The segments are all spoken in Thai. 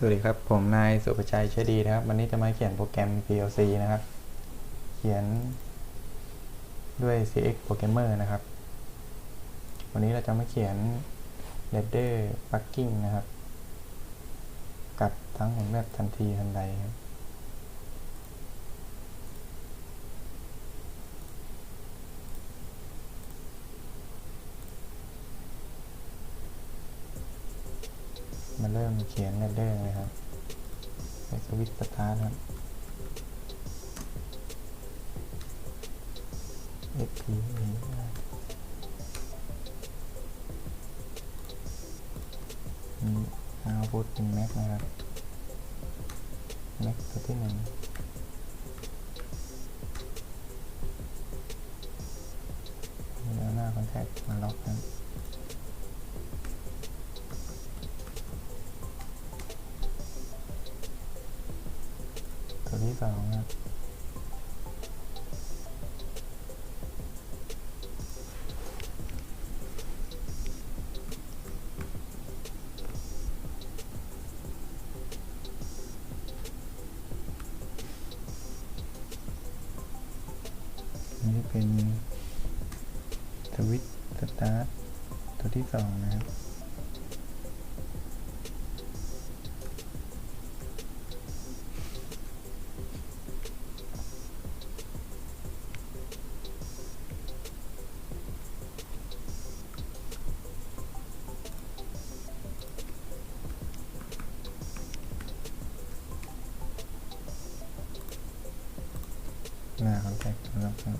สวัสดีครับ ผมนายสุภชัยเชดีนะครับ วันนี้จะมาเขียนโปรแกรม PLC นะครับ เขียนด้วย CX Programmer นะครับ วันนี้เราจะมาเขียน Ladder Plugin นะครับ กับทั้งผลแบบทันทีทันใดครับ มาเริ่มเขียน Ladder เลยครับใช้สวิตช์สตาร์ทครับ FP มี output เป็น Mac นะครับ Mac ตัวที่หนึ่งแล้วหน้า contact มาล็อกครับ ตัวที่สองครับนี่เป็นสวิตสตาร์ทตัวที่สองนะครับ หน้าคอนแทคนะครับ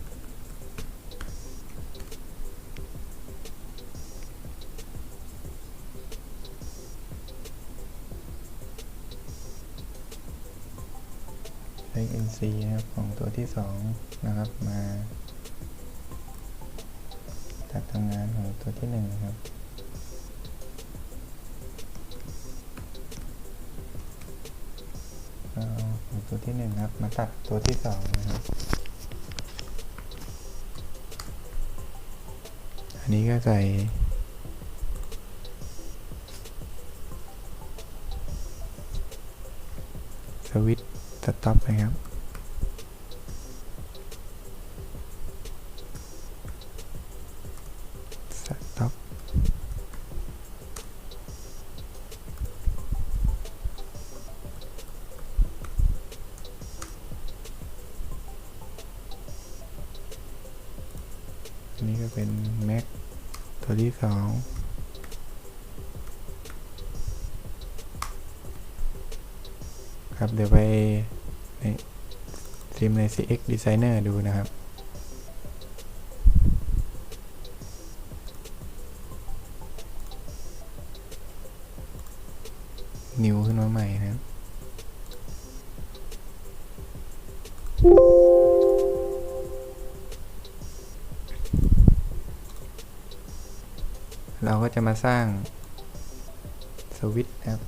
ใช้ NC นะครับของตัวที่สองนะครับมาตัดทำงานของตัวที่หนึ่งนะครับเอา ตัวที่หนึ่งครับ มาตัดตัวที่สองนะครับ อันนี้ก็ใส่สวิตช์สต็อปนะครับ เป็น Mac ตัวที่สองครับเดี๋ยวไปในซิมใน CX Designer ดูนะครับ นิวขึ้นมาใหม่นะครับ เราก็จะมาสร้างสวิตช์นะครับ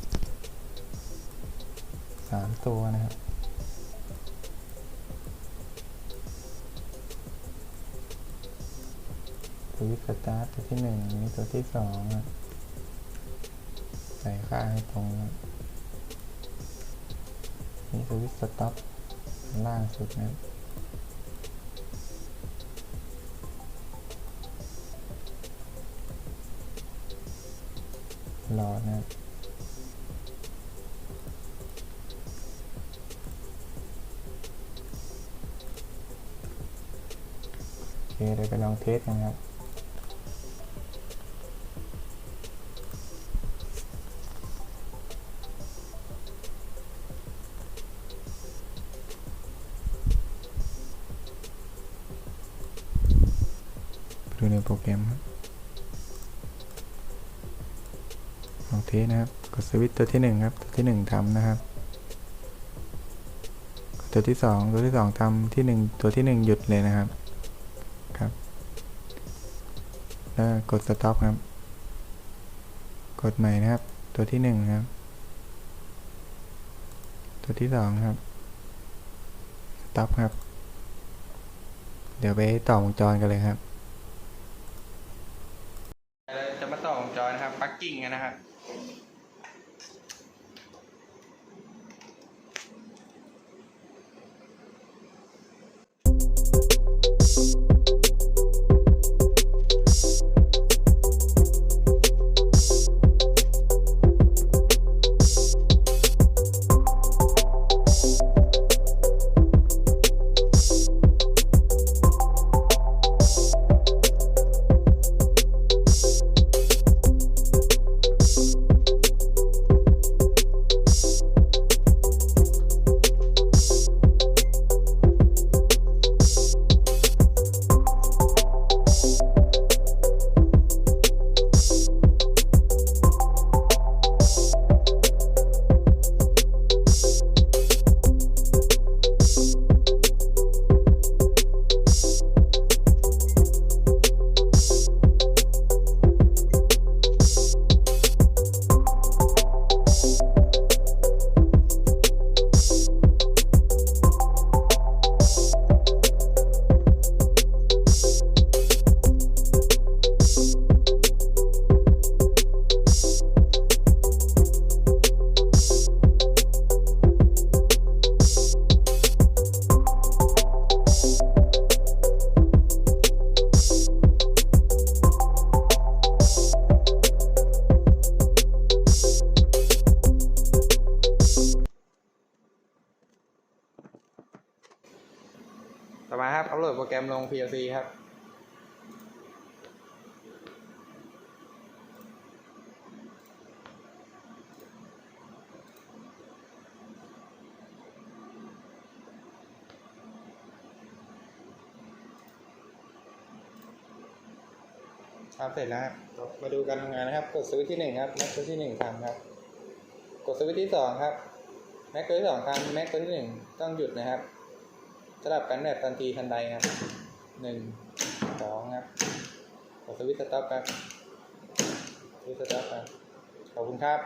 สามตัวนะครับสวิตช์สตาร์ทตัวที่หนึ่งนี่ตัวที่สองใส่ค่าให้ตรงนี่สวิตช์สต็อปล่างสุดนะครับ รอนะโอเคเดี๋ยวไปลองเทสกันครับดูในโปรแกรมครับ เทสนะครับ กดสวิตตัวที่หนึ่งครับ ตัวที่หนึ่งทำนะครับ ตัวที่สองตัวที่สองทำที่หนึ่งตัวที่หนึ่งหยุดเลยนะครับ ครับ แล้วกดสต็อปครับ กดใหม่นะครับ ตัวที่หนึ่งครับ ตัวที่สองครับสต็อปครับ เดี๋ยวไปต่อวงจรกันเลยครับจะมาต่อวงจรนะครับปักกิ้งนะครับ Thank you. ดโปรแกรมลง PLC ครับ ครับเสร็จแล้วครับมาดูการทำงานนะครับ กดสวิตช์ที่หนึ่งครับแม็กตัวที่หนึ่งทำครับ กดสวิตช์ที่สองครับแม็กตัวที่สองทำแม็กตัวที่หนึ่งต้องหยุดนะครับ สลับกันแบบทันทีทันใดครับหนึ่งสองครับกดสวิตช์สต็อปครับสวิตช์สต็อปครับขอบคุณครับ